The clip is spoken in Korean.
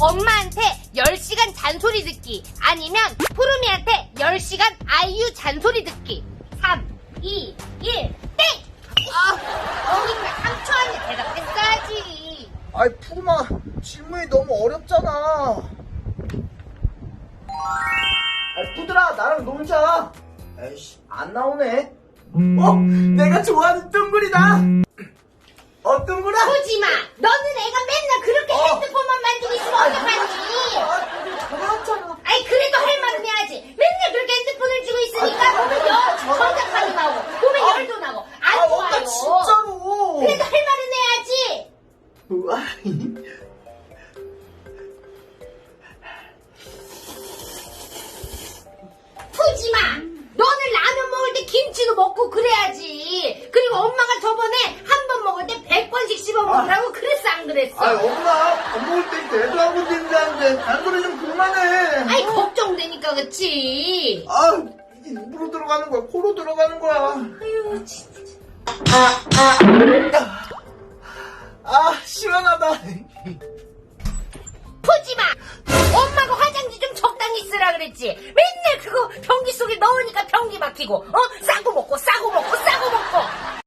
엄마한테 10시간 잔소리 듣기 아니면 푸르미한테 10시간 아이유 잔소리 듣기. 3, 2, 1, 땡! 아, 어린이가 3초 안에 대답했어야지. 아이 푸르마 질문이 너무 어렵잖아. 아이 푸들아 나랑 놀자. 에이씨 안 나오네. 어? 내가 좋아하는 둥글이다. 어 둥글아? 보지마 너는 애가 맨날 그렇게 어. 핸드폰만 만지고 있으면 어떡하니 아 전화왔잖아 아이 그래도 할 말은 해야지 맨날 그렇게 핸드폰을 쥐고 있으니까 아, 보면 열 정작하게 나오고 보면 아. 열도 나고 안 아 좋아요 엄마 진짜로 그래도 할 말은 해야지 우와 푸지마 너는 라면 먹을 때 김치도 먹고 그래야지. 그리고 엄마가 저번에 한 번 먹을 때 100번씩 씹어 먹으라고 그랬어 안 그랬어? 아 엄마 밥 먹을 때 대도하고 된다는데 잔소리 좀 그만해. 아이 걱정되니까 그치? 아 이게 입으로 들어가는 거야 코로 들어가는 거야. 아유 진짜 아 시원하다. 푸지마 엄마가 화장지 좀 적당히 쓰라 그랬지. 맨날 그거 변기 속에 넣으니까 변기 막히고 어